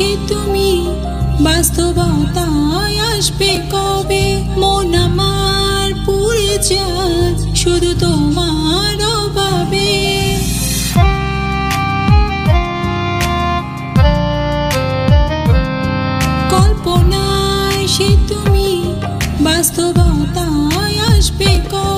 মুখে তুমি বাস্তবতায় আসবে কবে? মন আমার পুড়ে যায় শুধু তোমার অভাবে। কল্পনায় সে তুমি বাস্তবতায় আসবে কবে?